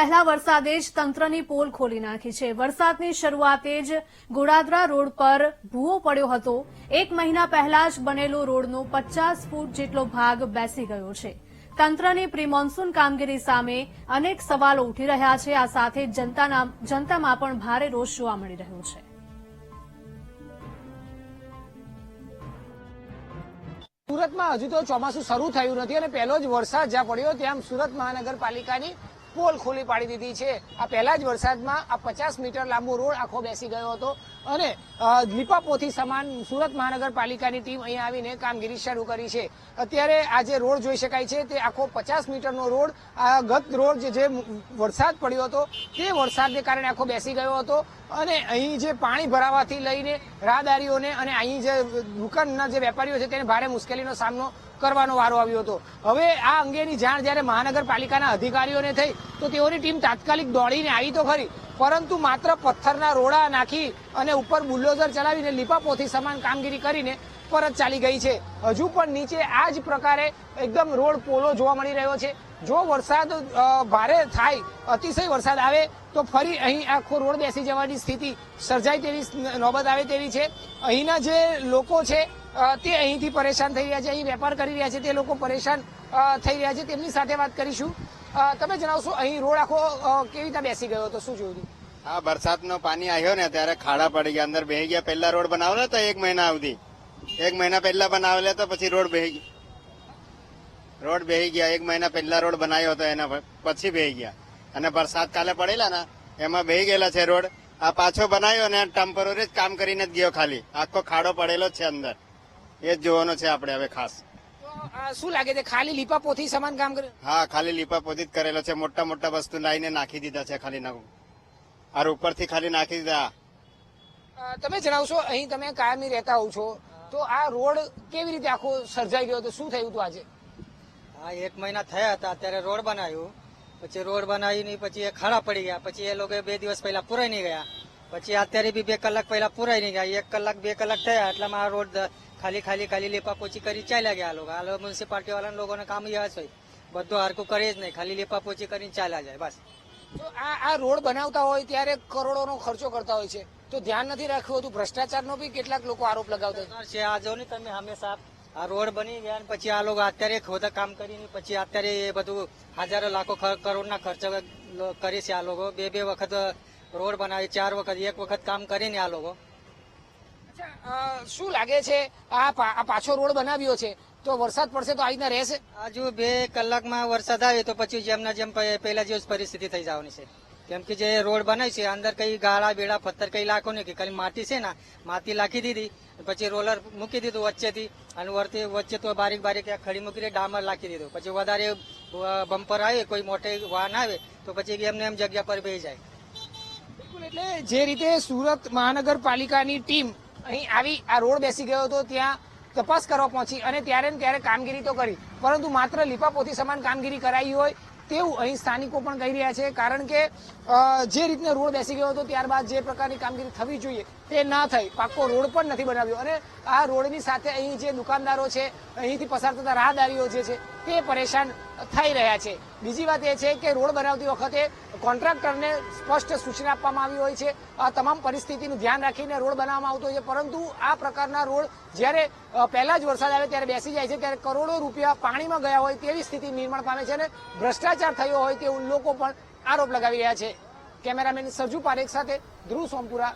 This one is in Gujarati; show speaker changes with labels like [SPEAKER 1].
[SPEAKER 1] પહેલા વરસાદે જ તંત્રની પોલ ખોલી નાખી છે. વરસાદની શરૂઆતે જ ગોડાદરા રોડ પર ભૂવો પડ્યો હતો. એક મહિના પહેલા જ બનેલો રોડનો પચાસ ફૂટ જેટલો ભાગ બેસી ગયો છે. તંત્રની પ્રિમોન્સૂન કામગીરી સામે અનેક સવાલો ઉઠી રહ્યા છે. આ સાથે જનતામાં પણ ભારે રોષ જોવા મળી રહ્યો છે.
[SPEAKER 2] સુરતમાં હજુ તો ચોમાસું શરૂ થયું નથી અને પહેલો જ વરસાદ જ્યાં પડ્યો, ત્યાં સુરત મહાનગરપાલિકાની પોલ ખોલી પાડી દીધી છે. આ પહેલા જ વરસાદમાં આ પચાસ મીટર લાંબો રોડ આખો બેસી ગયો હતો. અને લીપાપોથી સમાન સુરત મહાનગરપાલિકાની ટીમ અહીં આવીને કામગીરી શરૂ કરી છે. અત્યારે આ જે રોડ જોઈ શકાય છે તે આખો પચાસ મીટરનો રોડ ગત રોડ જે વરસાદ પડ્યો હતો, તે વરસાદને કારણે આખો બેસી ગયો હતો. અને અહીં જે પાણી ભરાવાથી લઈને રાહદારીઓને અને અહીં જે દુકાનના જે વેપારીઓ છે તેને ભારે મુશ્કેલીનો સામનો કરવાનો વારો આવ્યો હતો. હવે આ અંગેની જાણ જ્યારે મહાનગરપાલિકાના અધિકારીઓને થઈ, તો તેઓની ટીમ તાત્કાલિક દોડીને આવી તો ખરી, પરંતુ માત્ર પથ્થરના રોડા નાખી અને ઉપર બુલ્ડોઝર ચલાવીને લીપાપોથી સમાન કામગીરી કરીને પરત ચાલી ગઈ છે. હજુ પણ નીચે આ જ પ્રકારે એકદમ રોડ પોલો જોવા મળી રહ્યો છે. જો વરસાદ ભારે થાય, અતિશય વરસાદ આવે, તો ફરી અહીં આખો રોડ બેસી જવાની સ્થિતિ સર્જાય તેવી નોબત આવે તેવી છે. અહીંના જે લોકો છે તે અહીંથી પરેશાન થઈ રહ્યા છે. અહીં વેપાર કરી રહ્યા છે. તે લોકો પરેશાન થઈ રહ્યા છે. તેમની સાથે વાત કરીશું. તમે જણાવશો અહીં રોડ આખો કેવી રીતે બેસી ગયો હતો? શું જોયું?
[SPEAKER 3] આ વરસાદનો પાણી આવ્યો ને ત્યારે ખાડા પડી ગયા અંદર બેહી ગયા. પહેલા રોડ બનાવેલો તો એક મહિના સુધી. એક મહિના પહેલા બનાવેલો તો પછી રોડ બેહી ગયો. રોડ બેહી ગયા એક મહિના પહેલા રોડ બનાવ્યો હતો એના પછી બેહી ગયા. અને વરસાદ કાલે પડેલા ને એમાં બેહી ગયેલા છે રોડ. આ પાછો બનાવ્યો ને ટેમ્પરરી જ કામ કરીને જ ગયો ખાલી. આખો ખાડો પડેલો છે અંદર. એ જ જોવાનો છે આપણે હવે ખાસ.
[SPEAKER 2] શું લાગે છે ખાલી લીપાપોથી સમાન કામ કરે?
[SPEAKER 3] હા ખાલી લીપા પોથી જ કરેલો છે. મોટા મોટા વસ્તુ લાવીને નાખી દીધા છે ખાલી નવું. આ ઉપરથી ખાલી નાખી દીધા.
[SPEAKER 2] તમે જણાવશો અહીં તમે કાયમી રહેતા હોવ છો તો આ રોડ કેવી રીતે આખો સર્જાઈ ગયો હતો? શું થયું હતું આજે?
[SPEAKER 4] હા એક મહિના થયા હતા અત્યારે રોડ બનાવ્યું. પછી રોડ બનાવી નહીં પછી એ ખાડા પડી ગયા. પછી એ લોકો બે દિવસ પહેલા પુરાઈ નહીં ગયા. પછી અત્યારે બી બે કલાક પહેલા પુરાઈ નહીં ગયા. એક કલાક બે કલાક થયા એટલામાં આ રોડ ખાલી ખાલી ખાલી લીપાપોચી કરી ચાલ્યા ગયા આ લોકો. આ મ્યુનિસિપાલિટી વાળાના લોકોને કામ યાદ હોય બધું હરકું કરે જ નહીં. ખાલી લીપાપોચી કરીને ચાલ્યા જાય બસ.
[SPEAKER 2] તો આ આ રોડ બનાવતા હોય ત્યારે કરોડોનો ખર્ચો કરતા હોય છે. તો ધ્યાન નથી રાખ્યું હતું ભ્રષ્ટાચારનો બી કેટલાક લોકો આરોપ લગાવતા
[SPEAKER 4] છે આ જો ને તમે હંમેશા આ રોડ બની ગયા પછી આ લોકો અત્યારે ખોદા કામ કરીને પછી અત્યારે એ બધું હજારો લાખો કરોડના ખર્ચ કરે છે આ લોકો. બે બે વખત રોડ બનાવી ચાર વખત એક વખત કામ કરીને આ લોકો.
[SPEAKER 2] શું લાગે છે આ પાછો રોડ બનાવ્યો છે? તો વરસાદ પડશે તો આવીને રહેશે?
[SPEAKER 4] હજુ બે કલાકમાં વરસાદ આવે તો પછી જેમના જેમ પહેલા જેવી પરિસ્થિતિ થઈ જવાની છે. કેમ કે જે રોડ બનાવી છે અંદર કઈ ગાળા બેડા પથ્થર કઈ લાખો નહીં કે ખાલી માટી છે ને માટી લાખી દીધી પછી રોલર મૂકી દીધું વચ્ચેથી અને વરતી વચ્ચે તો બારીક બારીક ખડી મૂકીને ડામર લાખી દીધું. પછી વધારે બમ્પર આવે કોઈ મોટે વાહન આવે તો પછી એમને એમ જગ્યા પર બેસી જાય.
[SPEAKER 2] બિલકુલ એટલે જે રીતે સુરત મહાનગરપાલિકાની ટીમ અહીં આવી આ રોડ બેસી ગયો હતો ત્યાં તપાસ કરવા પહોંચી અને ત્યારે ને ત્યારે કામગીરી તો કરી. પરંતુ માત્ર લીપાપોથી સમાન કામગીરી કરાઈ હોય તેવું અહીં સ્થાનિકો પણ કહી રહ્યા છે. કારણ કે જે રીતને રોડ બેસી ગયો હતો ત્યારબાદ જે પ્રકારની કામગીરી થવી જોઈએ તે ના થઈ. પાક્કો રોડ પણ નથી બનાવ્યો. અને આ રોડની સાથે અહીં જે દુકાનદારો છે, અહીંથી પસાર થતા રાહદારીઓ જે છે તે પરેશાન થઈ રહ્યા છે. બીજી વાત એ છે કે રોડ બનાવતી વખતે કોન્ટ્રાક્ટરને સ્પષ્ટ સૂચના આપવામાં આવી હોય છે. આ તમામ પરિસ્થિતિનું ધ્યાન રાખીને રોડ બનાવવામાં આવતો હોય છે. પરંતુ આ પ્રકારના રોડ જ્યારે પહેલા જ વરસાદ આવે ત્યારે બેસી જાય છે, ત્યારે કરોડો રૂપિયા પાણીમાં ગયા હોય તેવી સ્થિતિ નિર્માણ પામે છે અને ભ્રષ્ટાચાર થયો હોય તેવું લોકો પણ આરોપ લગાવી રહ્યા છે. કેમેરામેન સરજુ પારેખ સાથે ધ્રુવ સોમપુરા